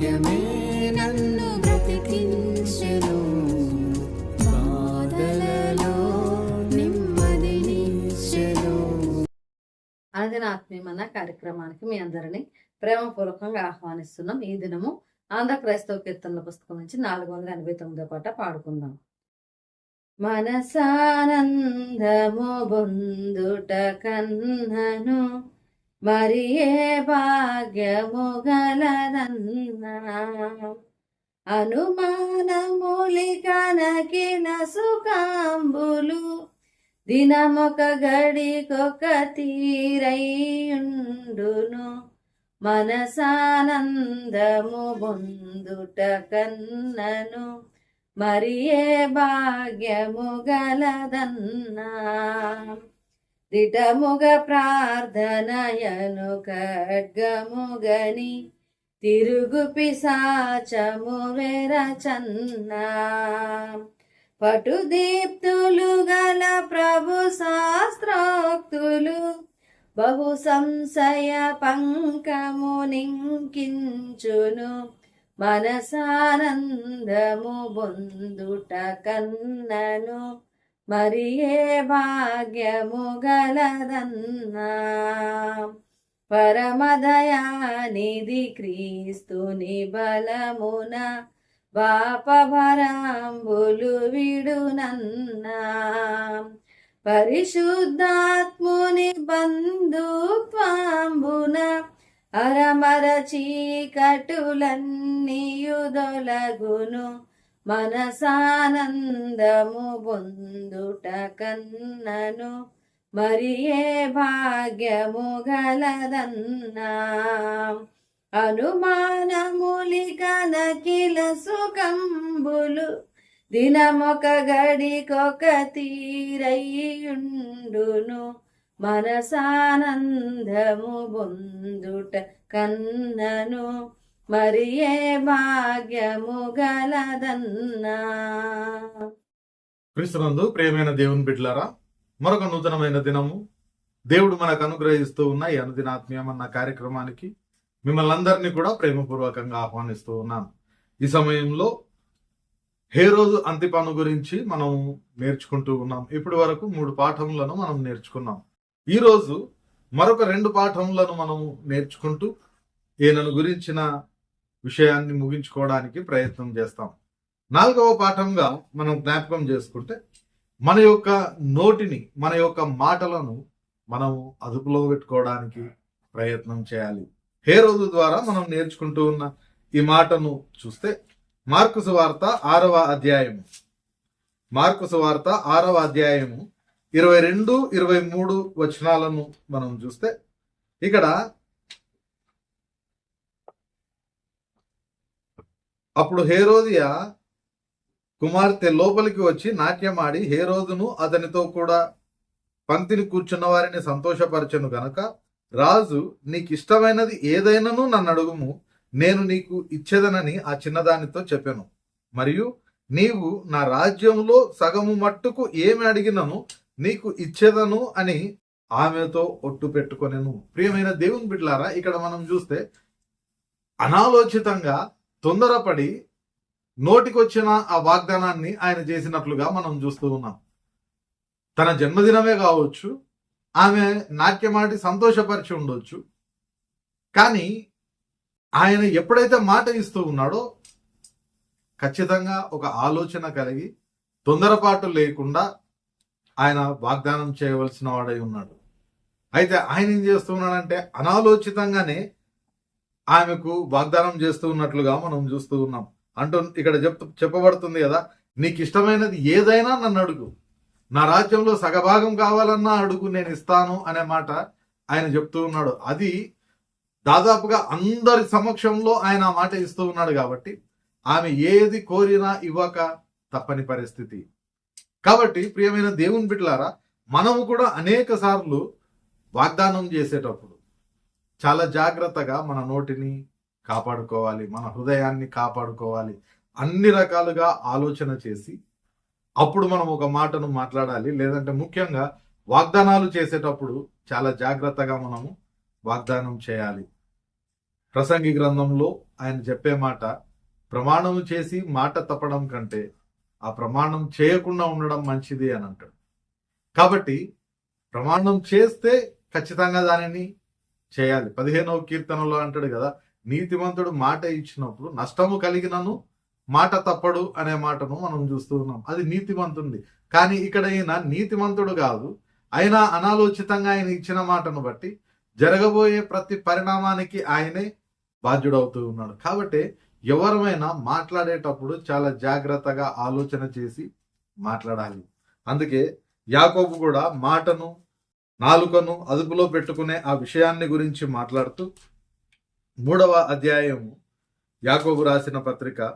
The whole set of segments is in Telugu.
వాక్యమే నన్ను బ్రతికించెను. బాధలలో నెమ్మదినిచ్చెను కార్యక్రమానికి మీ అందరినీ ప్రేమపూర్వకంగా ఆహ్వానిస్తున్నాం. ఈ దినము ఆంధ్ర క్రైస్తవ కీర్తనల పుస్తకం నుంచి నాలుగు వందల ఎనభై తొమ్మిదో పాట పాడుకుందాం. మనసానందము బొందుట కన్నను మరి ఏ భాగ్యము గలదన్నా అనుమానములి సుఖాంబులు దినమొక గడికొక తీరయుండును మనసానందము బొందుట కన్నను మరి ఏ భాగ్యము గలదన్నా దిటముగ ప్రార్థనయను ఖడ్గముగని తిరుగు పిశాచము వెరచన్నా పటుదీప్తులు గల ప్రభు శాస్త్రోక్తులు బహు సంశయ పంకము నింకించును మనసానందము బొందుట కన్నను. మరి ఏ భాగ్యము గలదన్నా. పరమదయానిధి క్రీస్తుని బలమున పాపభరాంబులు విడునన్నా. పరిశుద్ధాత్ముని బంధుత్వాంబున అరమర చీకటులన్నీయుదొలగును మనసానందము బొందుట కన్నను మరి ఏ భాగ్యము గలదన్నా. అనుమానములి నకిల సుఖంబులు దినమొక గడికొక తీరయ్యుండును. మనసానందము బొందుట కన్నను మరి ఏ భాగ్యము గలదన్నా క్రీస్తునందు ప్రేమైన దేవుని బిడ్డలారా మరొక నూతనమైన దినము. దేవుడు మనకు అనుగ్రహిస్తూ ఉన్న ఈ అనుదినాత్మీయం అన్న కార్యక్రమానికి మిమ్మల్ని అందరినీ కూడా ప్రేమపూర్వకంగా ఆహ్వానిస్తూ ఉన్నాను. ఈ సమయంలో హే రోజు అంతిపను గురించి మనం నేర్చుకుంటూ ఉన్నాం. ఇప్పటి వరకు మూడు పాఠములను మనం నేర్చుకున్నాం. ఈరోజు మరొక రెండు పాఠములను మనం నేర్చుకుంటూ ఈయనను గురించిన విషయాన్ని ముగించుకోవడానికి ప్రయత్నం చేస్తాం. నాలుగవ పాఠంగా మనం జ్ఞాపకం చేసుకుంటే మన యొక్క నోటిని మన యొక్క మాటలను మనము అదుపులో పెట్టుకోవడానికి ప్రయత్నం చేయాలి. హే రోజు ద్వారా మనం నేర్చుకుంటూ ఉన్న ఈ మాటను చూస్తే మార్కు వార్త ఆరవ అధ్యాయము. మార్కు వార్త ఆరవ అధ్యాయము ఇరవై రెండు ఇరవై మూడు వచనాలను మనం చూస్తే ఇక్కడ అప్పుడు హేరోదియా కుమార్తె లోపలికి వచ్చి నాట్యమాడి హేరోదును అతనితో కూడా పంక్తిని కూర్చున్న వారిని సంతోషపరచను గనక రాజు నీకు ఇష్టమైనది ఏదైనాను నన్ను అడుగుము నేను నీకు ఇచ్చేదనని ఆ చిన్నదానితో చెప్పాను. మరియు నీవు నా రాజ్యంలో సగము మట్టుకు ఏమి అడిగినను నీకు ఇచ్చేదను అని ఆమెతో ఒట్టు పెట్టుకొనెను. ప్రియమైన దేవుని బిడ్లారా ఇక్కడ మనం చూస్తే అనాలోచితంగా తొందరపడి నోటికొచ్చిన ఆ వాగ్దానాన్ని ఆయన చేసినట్లుగా మనం చూస్తూ ఉన్నాం. తన జన్మదినమే కావచ్చు ఆమె నాట్యమాటి సంతోషపరిచి ఉండొచ్చు. కానీ ఆయన ఎప్పుడైతే మాట ఇస్తూ ఉన్నాడో ఖచ్చితంగా ఒక ఆలోచన కలిగి తొందరపాటు లేకుండా ఆయన వాగ్దానం చేయవలసిన వాడై ఉన్నాడు. అయితే ఆయన ఏం చేస్తూ ఉన్నాడంటే అనాలోచితంగానే ఆమెకు వాగ్దానం చేస్తూ ఉన్నట్లుగా మనం చూస్తూ ఉన్నాం. అంటూ ఇక్కడ చెప్ చెప్పబడుతుంది కదా నీకు ఇష్టమైనది ఏదైనా నన్ను అడుగు. నా రాజ్యంలో సగభాగం కావాలన్నా అడుగు నేను ఇస్తాను అనే మాట ఆయన చెప్తూ ఉన్నాడు. అది దాదాపుగా అందరి సమక్షంలో ఆయన ఆ మాట ఇస్తూ ఉన్నాడు కాబట్టి ఆమె ఏది కోరినా ఇవ్వక తప్పని పరిస్థితి. కాబట్టి ప్రియమైన దేవుని బిడ్డలారా మనము కూడా అనేక సార్లు వాగ్దానం చేసేటప్పుడు చాలా జాగ్రత్తగా మన నోటిని కాపాడుకోవాలి మన హృదయాన్ని కాపాడుకోవాలి. అన్ని రకాలుగా ఆలోచన చేసి అప్పుడు మనం ఒక మాటను మాట్లాడాలి. లేదంటే ముఖ్యంగా వాగ్దానాలు చేసేటప్పుడు చాలా జాగ్రత్తగా మనము వాగ్దానం చేయాలి. ప్రసంగి గ్రంథంలో ఆయన చెప్పే మాట ప్రమాణం చేసి మాట తప్పడం కంటే ఆ ప్రమాణం చేయకుండా ఉండడం మంచిది అని అంటాడు. కాబట్టి ప్రమాణం చేస్తే ఖచ్చితంగా దానిని చేయాలి. పదిహేనవ కీర్తనలో అంటాడు కదా నీతిమంతుడు మాట ఇచ్చినప్పుడు నష్టము కలిగినను మాట తప్పడు అనే మాటను మనం చూస్తూ ఉన్నాం. అది నీతిమంతుడి కానీ ఇక్కడ ఈయన నీతిమంతుడు కాదు. అయినా అనాలోచితంగా ఆయన ఇచ్చిన మాటను బట్టి జరగబోయే ప్రతి పరిణామానికి ఆయనే బాధ్యుడవుతూ ఉన్నాడు. కాబట్టి ఎవరమైనా మాట్లాడేటప్పుడు చాలా జాగ్రత్తగా ఆలోచన చేసి మాట్లాడాలి. అందుకే యాకోబు కూడా మాటను నాలుకను అదుపులో పెట్టుకునే ఆ విషయాన్ని గురించి మాట్లాడుతూ మూడవ అధ్యాయము యాకోబు రాసిన పత్రిక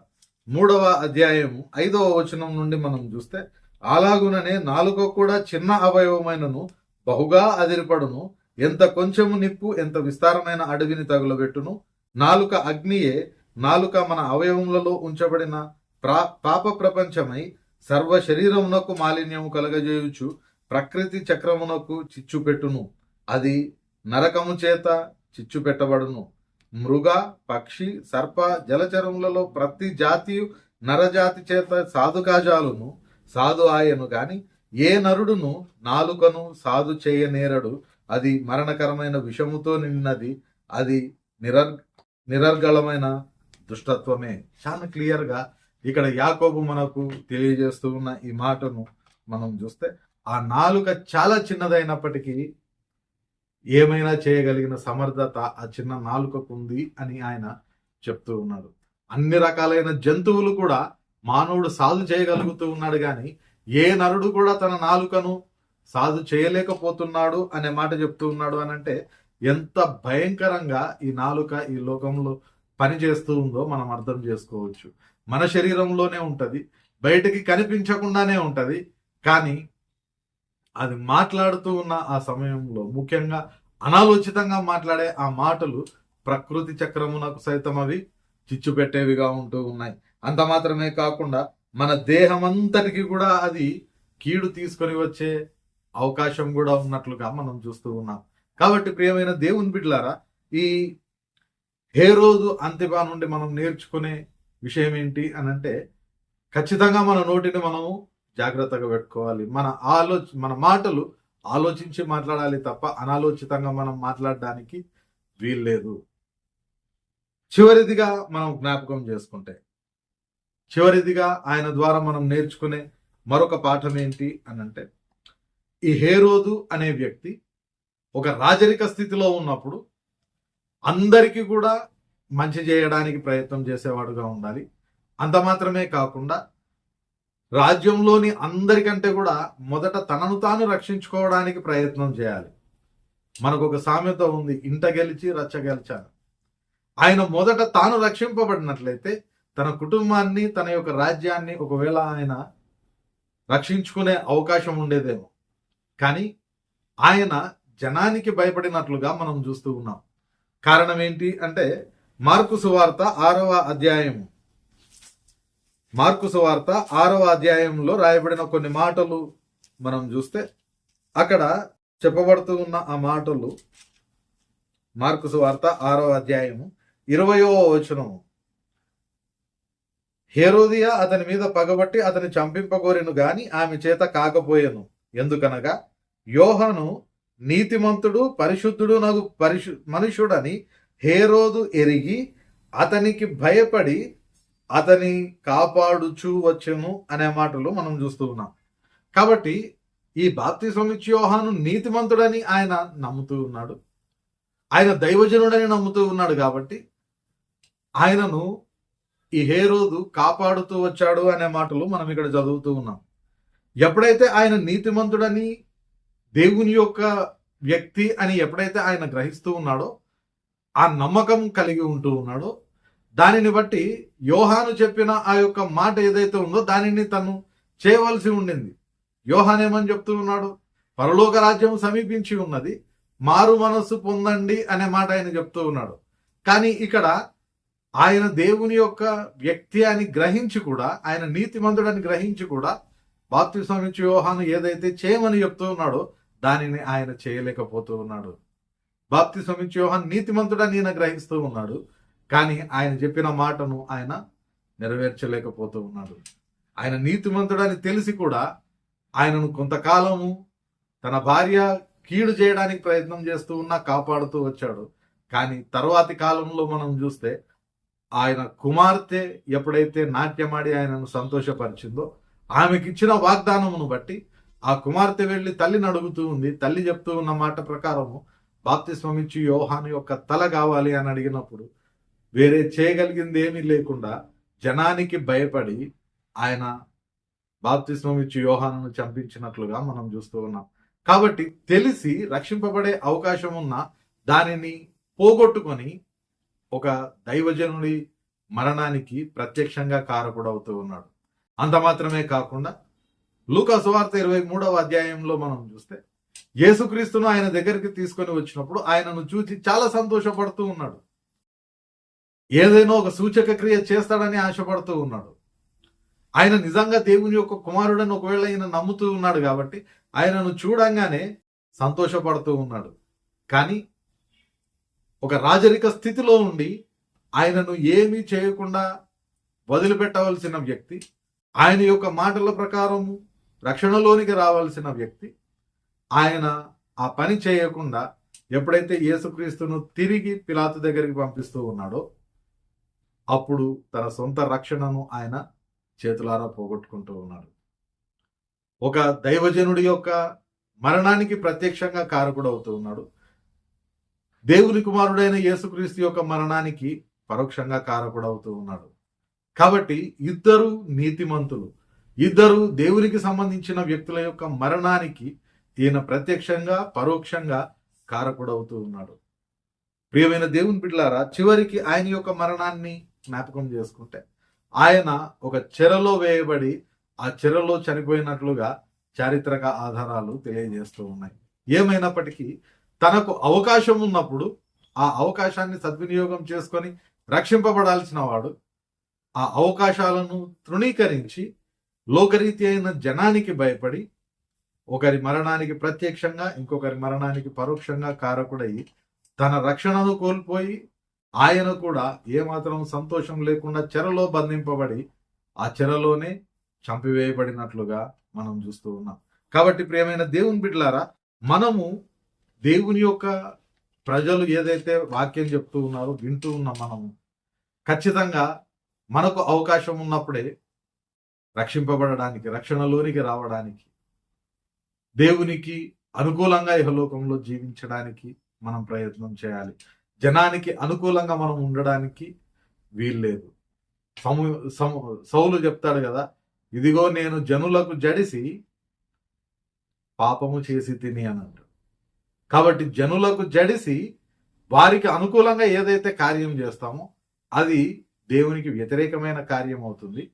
మూడవ అధ్యాయము ఐదవ వచనం నుండి మనం చూస్తే అలాగుననే నాలుక కూడా చిన్న అవయవమైనను బహుగా అదిరిపడును. ఎంత కొంచెము నిప్పు ఎంత విస్తారమైన అడవిని తగులబెట్టును. నాలుక అగ్నియే నాలుక మన అవయవములలో ఉంచబడిన ప్రా పాప ప్రపంచమై సర్వ శరీరమునకు మాలిన్యము కలగజేయుచు. ప్రకృతి చక్రమునకు చిచ్చు పెట్టును. అది నరకము చేత చిచ్చు పెట్టబడును. మృగ పక్షి సర్ప జలచరములలో ప్రతి జాతియు నరజాతి చేత సాధుకాజాలును సాధు ఆయను గాని ఏ నరుడును నాలుకను సాధు చేయనేరడు అది మరణకరమైన విషముతో నిన్నది అది నిరర్ నిరర్గళమైన దుష్టత్వమే. చాలా క్లియర్గా ఇక్కడ యాకోబు మనకు తెలియజేస్తూ ఉన్న ఈ మాటను మనం చూస్తే ఆ నాలుక చాలా చిన్నదైనప్పటికీ ఏమైనా చేయగలిగిన సమర్థత ఆ చిన్న నాలుకకు ఉంది అని ఆయన చెప్తూ ఉన్నాడు అన్ని రకాలైన జంతువులు కూడా మానవుడు సాధు చేయగలుగుతూ ఉన్నాడు కానీ ఏ నరుడు కూడా తన నాలుకను సాధు చేయలేకపోతున్నాడు అనే మాట చెప్తూ ఉన్నాడు అని అంటే ఎంత భయంకరంగా ఈ నాలుక ఈ లోకంలో పనిచేస్తూ ఉందో మనం అర్థం చేసుకోవచ్చు. మన శరీరంలోనే ఉంటుంది బయటికి కనిపించకుండానే ఉంటుంది కానీ అది మాట్లాడుతూ ఉన్న ఆ సమయంలో ముఖ్యంగా అనాలోచితంగా మాట్లాడే ఆ మాటలు ప్రకృతి చక్రమునకు సైతం అవి చిచ్చు పెట్టేవిగా ఉంటూ ఉన్నాయి. అంత మాత్రమే కాకుండా మన దేహం అంతటికి కూడా అది కీడు తీసుకొని వచ్చే అవకాశం కూడా ఉన్నట్లుగా మనం చూస్తూ ఉన్నాం. కాబట్టి ప్రియమైన దేవుని బిడ్డలారా ఈ హే రోజు అంతిమా నుండి మనం నేర్చుకునే విషయం ఏంటి అని అంటే ఖచ్చితంగా మన నోటిని మనము జాగ్రత్తగా పెట్టుకోవాలి. మన ఆలోచ మన మాటలు ఆలోచించి మాట్లాడాలి తప్ప అనాలోచితంగా మనం మాట్లాడడానికి వీల్లేదు. చివరిదిగా మనం జ్ఞాపకం చేసుకుంటే చివరిదిగా ఆయన ద్వారా మనం నేర్చుకునే మరొక పాఠం ఏంటి అని అంటే ఈ హేరోదు అనే వ్యక్తి ఒక రాజరిక స్థితిలో ఉన్నప్పుడు అందరికీ కూడా మంచి చేయడానికి ప్రయత్నం చేసేవాడుగా ఉండాలి. అంత మాత్రమే కాకుండా రాజ్యంలోని అందరికంటే కూడా మొదట తనను తాను రక్షించుకోవడానికి ప్రయత్నం చేయాలి. మనకు ఒక సామెత ఉంది ఇంట గెలిచి రచ్చ గెలిచాను. ఆయన మొదట తాను రక్షింపబడినట్లయితే తన కుటుంబాన్ని తన యొక్క రాజ్యాన్ని ఒకవేళ ఆయన రక్షించుకునే అవకాశం ఉండేదేమో. కానీ ఆయన జనానికి భయపడినట్లుగా మనం చూస్తూ ఉన్నాం. కారణం ఏంటి అంటే మార్కు సువార్త ఆరవ అధ్యాయము. మార్కు సువార్త ఆరవ అధ్యాయంలో రాయబడిన కొన్ని మాటలు మనం చూస్తే అక్కడ చెప్పబడుతూ ఉన్న ఆ మాటలు మార్కు సువార్త ఆరవ అధ్యాయము ఇరవయో వచనము హేరోదియా అతని మీద పగబట్టి అతని చంపింపగోరెను గాని ఆమె చేత కాకపోయెను. ఎందుకనగా యోహను నీతిమంతుడు పరిశుద్ధుడు నగు పరిశు మనుషుడని హేరోదు ఎరిగి అతనికి భయపడి అతని కాపాడుచు వచ్చెను అనే మాటలు మనం చూస్తూ ఉన్నాం. కాబట్టి ఈ బాప్తిస్వం ఇచ్చి యోహాను నీతిమంతుడని ఆయన నమ్ముతూ ఉన్నాడు. ఆయన దైవజనుడని నమ్ముతూ ఉన్నాడు కాబట్టి ఆయనను ఈ హేరోదు కాపాడుతూ వచ్చాడు అనే మాటలు మనం ఇక్కడ చదువుతూ ఉన్నాం. ఎప్పుడైతే ఆయన నీతిమంతుడని దేవుని యొక్క వ్యక్తి అని ఎప్పుడైతే ఆయన గ్రహిస్తూ ఉన్నాడో ఆ నమ్మకం కలిగి ఉంటూ ఉన్నాడో దానిని బట్టి యోహాను చెప్పిన ఆ యొక్క మాట ఏదైతే ఉందో దానిని తను చేయవలసి ఉండింది. యోహాన్ ఏమని చెప్తూ ఉన్నాడు పరలోక రాజ్యం సమీపించి ఉన్నది మారు మనస్సు పొందండి అనే మాట ఆయన చెప్తూ ఉన్నాడు. కానీ ఇక్కడ ఆయన దేవుని యొక్క వ్యక్తి అని గ్రహించి కూడా ఆయన నీతిమంతుడని గ్రహించి కూడా బాప్తిస్వామి యోహాను ఏదైతే చేయమని చెప్తూ ఉన్నాడో దానిని ఆయన చేయలేకపోతూ ఉన్నాడు. బాప్తిస్వం ఇచ్చి యోహాన్ నీతిమంతుడని ఈయన గ్రహిస్తూ ఉన్నాడు. కానీ ఆయన చెప్పిన మాటను ఆయన నెరవేర్చలేకపోతూ ఉన్నాడు. ఆయన నీతిమంతుడని తెలిసి కూడా ఆయనను కొంతకాలము తన భార్య కీడు చేయడానికి ప్రయత్నం చేస్తూ ఉన్నా కాపాడుతూ వచ్చాడు. కానీ తర్వాతి కాలంలో మనం చూస్తే ఆయన కుమార్తె ఎప్పుడైతే నాట్యమాడి ఆయనను సంతోషపరిచిందో ఆమెకి ఇచ్చిన వాగ్దానమును బట్టి ఆ కుమార్తె వెళ్ళి తల్లిని అడుగుతూ ఉంది. తల్లి చెప్తూ ఉన్న మాట ప్రకారము బాప్తిస్మం స్వామిచ్చి యోహాను యొక్క తల కావాలి అని అడిగినప్పుడు వేరే చేయగలిగింది ఏమీ లేకుండా జనానికి భయపడి ఆయన బాప్తిస్మం ఇచ్చి యోహానును చంపించినట్లుగా మనం చూస్తూ ఉన్నాం. కాబట్టి తెలిసి రక్షింపబడే అవకాశం ఉన్న దానిని పోగొట్టుకొని ఒక దైవజనుడి మరణానికి ప్రత్యక్షంగా కారకుడవుతూ ఉన్నాడు. అంత మాత్రమే కాకుండా లూకా ఇరవై మూడవ అధ్యాయంలో మనం చూస్తే యేసుక్రీస్తును ఆయన దగ్గరికి తీసుకొని వచ్చినప్పుడు ఆయనను చూసి చాలా సంతోషపడుతూ ఉన్నాడు. ఏదైనా ఒక సూచక క్రియ చేస్తాడని ఆశపడుతూ ఉన్నాడు. ఆయన నిజంగా దేవుని యొక్క కుమారుడని ఒకవేళ ఆయన నమ్ముతూ ఉన్నాడు కాబట్టి ఆయనను చూడంగానే సంతోషపడుతూ ఉన్నాడు. కానీ ఒక రాజరిక స్థితిలో ఉండి ఆయనను ఏమీ చేయకుండా వదిలిపెట్టవలసిన వ్యక్తి ఆయన యొక్క మాటల ప్రకారము రక్షణలోనికి రావాల్సిన వ్యక్తి ఆయన ఆ పని చేయకుండా ఎప్పుడైతే యేసుక్రీస్తును తిరిగి పిలాతు దగ్గరికి పంపిస్తూ ఉన్నాడో అప్పుడు తన సొంత రక్షణను ఆయన చేతులారా పోగొట్టుకుంటూ ఉన్నాడు. ఒక దైవజనుడి యొక్క మరణానికి ప్రత్యక్షంగా కారకుడవుతూ ఉన్నాడు. దేవుని కుమారుడైన యేసుక్రీస్తు యొక్క మరణానికి పరోక్షంగా కారకుడవుతూ ఉన్నాడు. కాబట్టి ఇద్దరు నీతిమంతులు ఇద్దరు దేవునికి సంబంధించిన వ్యక్తుల యొక్క మరణానికి ఈయన ప్రత్యక్షంగా పరోక్షంగా కారకుడవుతూ ఉన్నాడు. ప్రియమైన దేవుని బిడ్డలారా చివరికి ఆయన యొక్క మరణాన్ని జ్ఞాపకం చేసుకుంటే. ఆయన ఒక చెరలో వేయబడి ఆ చెరలో చనిపోయినట్లుగా చారిత్రక ఆధారాలు తెలియజేస్తూ ఉన్నాయి. ఏమైనప్పటికీ తనకు అవకాశం ఉన్నప్పుడు ఆ అవకాశాన్ని సద్వినియోగం చేసుకొని రక్షింపబడాల్సిన వాడు ఆ అవకాశాలను తృణీకరించి లోకరీతి అయిన జనానికి భయపడి ఒకరి మరణానికి ప్రత్యక్షంగా ఇంకొకరి మరణానికి పరోక్షంగా కారకుడయి తన రక్షణను కోల్పోయి ఆయన కూడా ఏమాత్రం సంతోషం లేకుండా చెరలో బంధింపబడి ఆ చెరలోనే చంపివేయబడినట్లుగా మనం చూస్తూ ఉన్నాం. కాబట్టి ప్రియమైన దేవుని బిడ్డలారా మనము దేవుని యొక్క ప్రజలు ఏదైతే వాక్యం చెప్తూ ఉన్నారో వింటూ ఉన్నాం మనము ఖచ్చితంగా మనకు అవకాశం ఉన్నప్పుడే రక్షింపబడడానికి రక్షణలోనికి రావడానికి దేవునికి అనుకూలంగా ఇహలోకంలో జీవించడానికి మనం ప్రయత్నం చేయాలి. జనానికి అనుకూలంగా మనం ఉండడానికి వీల్లేదు సము సము సౌలు చెప్తాడు కదా ఇదిగో నేను జనులకు జడిసి పాపము చేసి తిని అన్నట్టు కాబట్టి జనులకు జడిసి వారికి అనుకూలంగా ఏదైతే కార్యం చేస్తామో అది దేవునికి వ్యతిరేకమైన కార్యం అవుతుంది.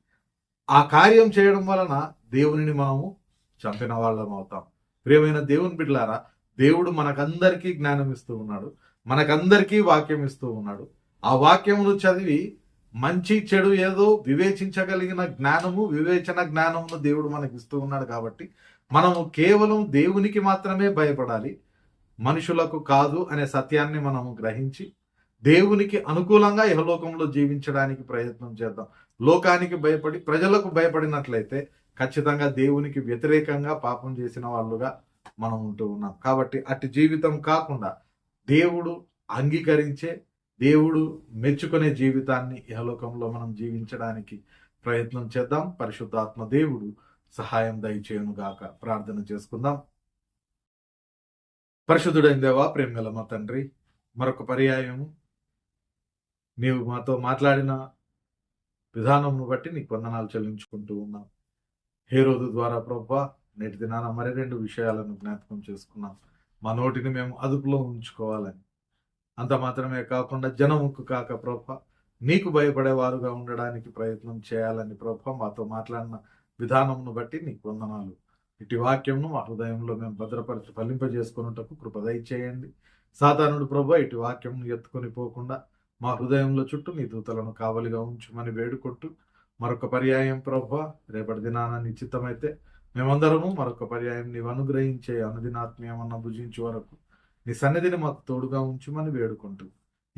ఆ కార్యం చేయడం వలన దేవునిని మనము చంపిన వాళ్ళం అవుతాం. ప్రియమైన దేవుని బిడ్డలారా దేవుడు మనకందరికీ జ్ఞానం ఇస్తూ ఉన్నాడు. మనకందరికీ వాక్యం ఇస్తూ ఉన్నాడు. ఆ వాక్యమును చదివి మంచి చెడు ఏదో వివేచించగలిగిన జ్ఞానము వివేచన జ్ఞానమును దేవుడు మనకి ఇస్తూ ఉన్నాడు కాబట్టి మనము కేవలం దేవునికి మాత్రమే భయపడాలి. మనుషులకు కాదు అనే సత్యాన్ని మనము గ్రహించి దేవునికి అనుకూలంగా యహలోకంలో జీవించడానికి ప్రయత్నం చేద్దాం. లోకానికి భయపడి ప్రజలకు భయపడినట్లయితే ఖచ్చితంగా దేవునికి వ్యతిరేకంగా పాపం చేసిన వాళ్ళుగా మనం ఉంటూ ఉన్నాం. కాబట్టి అట్టి జీవితం కాకుండా దేవుడు అంగీకరించే దేవుడు మెచ్చుకునే జీవితాన్ని ఇహలోకంలో మనం జీవించడానికి ప్రయత్నం చేద్దాం. పరిశుద్ధాత్మ దేవుడు సహాయం దయచేయనుగాక ప్రార్థన చేసుకుందాం. పరిశుద్ధుడైన దేవా ప్రేమగల మా తండ్రి మరొక పర్యాయము నీవు మాతో మాట్లాడిన విధానంను బట్టి నీకు వందనాలు చెల్లించుకుంటూ ఉన్నాం. హే రోజు ద్వారా ప్రభా నేటి దినాన మరి రెండు విషయాలను జ్ఞాపకం చేసుకున్నాం. మా నోటిని మేము అదుపులో ఉంచుకోవాలని. అంత మాత్రమే కాకుండా జనముక్కు కాక ప్రభ నీకు భయపడేవారుగా ఉండడానికి ప్రయత్నం చేయాలని ప్రభ మాతో మాట్లాడిన విధానంను బట్టి నీకు వందనాలు. ఇటు వాక్యంను మా హృదయంలో మేము భద్రపరచి ఫలింపజేసుకున్నటకు కృపదయ చేయండి సాధారణుడు ప్రభ ఇటు వాక్యంను ఎత్తుకొని పోకుండా మా హృదయంలో చుట్టూ నీ దూతలను కావలిగా ఉంచుమని వేడుకుంటూ మరొక పర్యాయం ప్రభ రేపటి దినాన నిశ్చితమైతే మేమందరము మరొక పర్యాయం నీవు అనుగ్రహించే అనుదినాత్మీయమన్న భుజించే వరకు నీ సన్నిధిని మాకు తోడుగా ఉంచుమని వేడుకుంటూ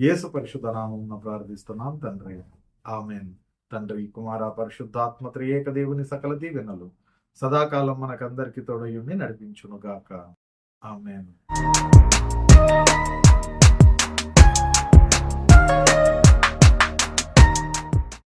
యేసు పరిశుద్ధ నామం ప్రార్థిస్తున్నాం తండ్రి. ఆమెన్. తండ్రి కుమార పరిశుద్ధాత్మ త్రియేక దేవుని సకల దీవెనలు సదాకాలం మనకందరికీ తోడయుని నడిపించునుగాక. ఆమెన్.